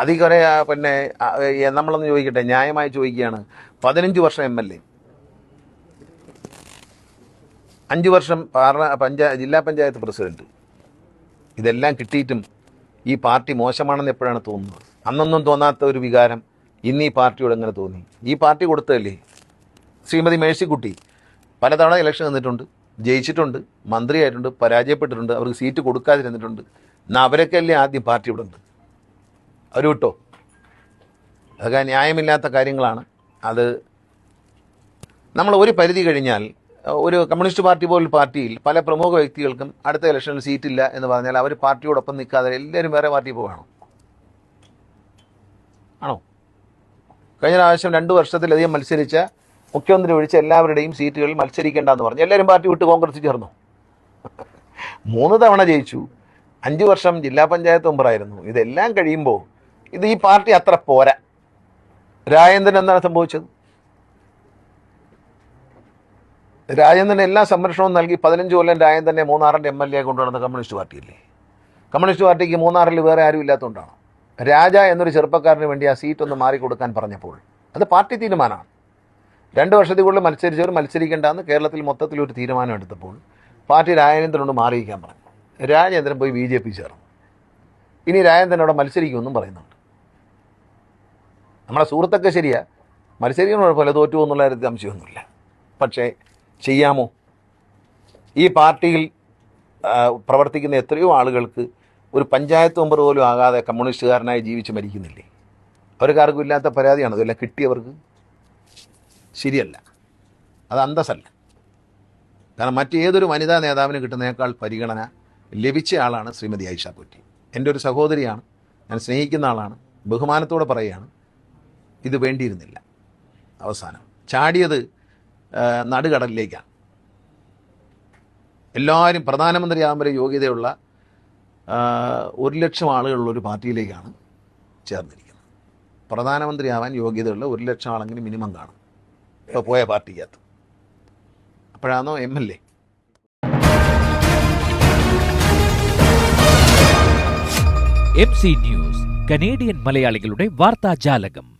അതിൽ കുറേ പിന്നെ നമ്മളൊന്ന് ചോദിക്കട്ടെ ന്യായമായി ചോദിക്കുകയാണ്. പതിനഞ്ച് വർഷം എം എൽ എ. അഞ്ച് വർഷം പാർല പഞ്ചായ ജില്ലാ പഞ്ചായത്ത് പ്രസിഡന്റ്. ഇതെല്ലാം കിട്ടിയിട്ടും ഈ പാർട്ടി മോശമാണെന്ന് എപ്പോഴാണ് തോന്നുന്നത്? അന്നൊന്നും തോന്നാത്ത ഒരു വികാരം ഇന്ന് ഈ പാർട്ടിയോട് എങ്ങനെ തോന്നി? ഈ പാർട്ടി കൊടുത്തതല്ലേ? ശ്രീമതി മേഴ്സിക്കുട്ടി പലതവണ ഇലക്ഷൻ നിന്നിട്ടുണ്ട് ജയിച്ചിട്ടുണ്ട് മന്ത്രിയായിട്ടുണ്ട് പരാജയപ്പെട്ടിട്ടുണ്ട് അവർക്ക് സീറ്റ് കൊടുക്കാതിരുന്നിട്ടുണ്ട്. എന്നാൽ അവരൊക്കെ അല്ലേ ആദ്യം പാർട്ടി ഇവിടെ ഉണ്ട്? അവർ വിട്ടോ അതൊക്കെ ന്യായമില്ലാത്ത കാര്യങ്ങളാണ്. അത് നമ്മൾ ഒരു പരിധി കഴിഞ്ഞാൽ ഒരു കമ്മ്യൂണിസ്റ്റ് പാർട്ടി പോലുള്ള പാർട്ടിയിൽ പല പ്രമുഖ വ്യക്തികൾക്കും അടുത്ത ഇലക്ഷനിൽ സീറ്റില്ല എന്ന് പറഞ്ഞാൽ അവർ പാർട്ടിയോടൊപ്പം നിൽക്കാതെ എല്ലാവരും വേറെ പാർട്ടി പോകണം ആണോ? കഴിഞ്ഞ പ്രാവശ്യം രണ്ട് വർഷത്തിലധികം മത്സരിച്ച മുഖ്യമന്ത്രി ഒഴിച്ച എല്ലാവരുടെയും സീറ്റുകളിൽ മത്സരിക്കേണ്ടെന്ന് പറഞ്ഞു. എല്ലാവരും പാർട്ടി വിട്ട് കോൺഗ്രസ് ചേർന്നു. മൂന്ന് തവണ ജയിച്ചു. അഞ്ച് വർഷം ജില്ലാ പഞ്ചായത്ത് മെമ്പറായിരുന്നു. ഇതെല്ലാം കഴിയുമ്പോൾ ഇത് ഈ പാർട്ടി അത്ര പോരാ. രാജേന്ദ്രൻ എന്താണ് സംഭവിച്ചത്? രാജേന്ദ്രൻ എല്ലാ സംരക്ഷണവും നൽകി പതിനഞ്ച് കൊല്ലം രാജേന്ദ്രനെ മൂന്നാറിന്റെ എം എൽ എ കൊണ്ടുവന്ന കമ്മ്യൂണിസ്റ്റ് പാർട്ടിയല്ലേ? കമ്മ്യൂണിസ്റ്റ് പാർട്ടിക്ക് മൂന്നാറിൽ വേറെ ആരും ഇല്ലാത്തതുകൊണ്ടാണ്? രാജ എന്നൊരു ചെറുപ്പക്കാരന് വേണ്ടി ആ സീറ്റ് ഒന്ന് മാറിക്കൊടുക്കാൻ പറഞ്ഞപ്പോൾ അത് പാർട്ടി തീരുമാനമാണ്. രണ്ട് വർഷത്തിൽ കൂടുതൽ മത്സരിച്ചവർ മത്സരിക്കേണ്ടെന്ന് കേരളത്തിൽ മൊത്തത്തിൽ ഒരു തീരുമാനം എടുത്തപ്പോൾ പാർട്ടി രാജേന്ദ്രനോട് മാറിയിരിക്കാൻ പറഞ്ഞു. രാജേന്ദ്രൻ പോയി ബി ജെ പി ചേർന്നു. ഇനി രാജേന്ദ്രൻ അവിടെ മത്സരിക്കുമെന്നും പറയുന്നുണ്ട്. നമ്മളെ സുഹൃത്തൊക്കെ ശരിയാ. മത്സരിക്കുന്ന കുഴപ്പമില്ല തോറ്റു എന്നുള്ള കാര്യത്തിൽ സംശയമൊന്നുമില്ല. പക്ഷേ ചെയ്യാമോ? ഈ പാർട്ടിയിൽ പ്രവർത്തിക്കുന്ന എത്രയോ ആളുകൾക്ക് ഒരു പഞ്ചായത്ത് മെമ്പർ പോലും ആകാതെ കമ്മ്യൂണിസ്റ്റുകാരനായി ജീവിച്ച് മരിക്കുന്നില്ലേ? അവർക്കാർക്കും ഇല്ലാത്ത പരാതിയാണ്? അതല്ല കിട്ടിയവർക്ക്? ശരിയല്ല. അത് അന്തസ്സല്ല. കാരണം മറ്റേതൊരു വനിതാ നേതാവിന് കിട്ടുന്നതിനേക്കാൾ പരിഗണന ലഭിച്ച ആളാണ് ശ്രീമതി ഐഷ കുറ്റി എന്റെ ഒരു സഹോദരിയാണ്. ഞാൻ സ്നേഹിക്കുന്ന ആളാണ്. ബഹുമാനത്തോടെ പറയുകയാണ്. ഇത് വേണ്ടിയിരുന്നില്ല. അവസാനം. ചാടിയത് നടുകടലിലേക്കാണ്. എല്ലാവരും പ്രധാനമന്ത്രിയാകുമ്പോൾ വരെ യോഗ്യതയുള്ള ഒരു ലക്ഷം ആളുകളുള്ള ഒരു പാർട്ടിയിലേക്കാണ് ചേർന്നിരിക്കുന്നത്. പ്രധാനമന്ത്രിയാവാൻ യോഗ്യതയുള്ള ഒരു ലക്ഷം ആളെങ്കിലും മിനിമം കാണും. ഇപ്പോൾ പോയ പാർട്ടിക്കകത്ത്. അപ്പോഴാണോ M L A? M C news Canadian മലയാളികളുടെ വാർത്താജാലകം.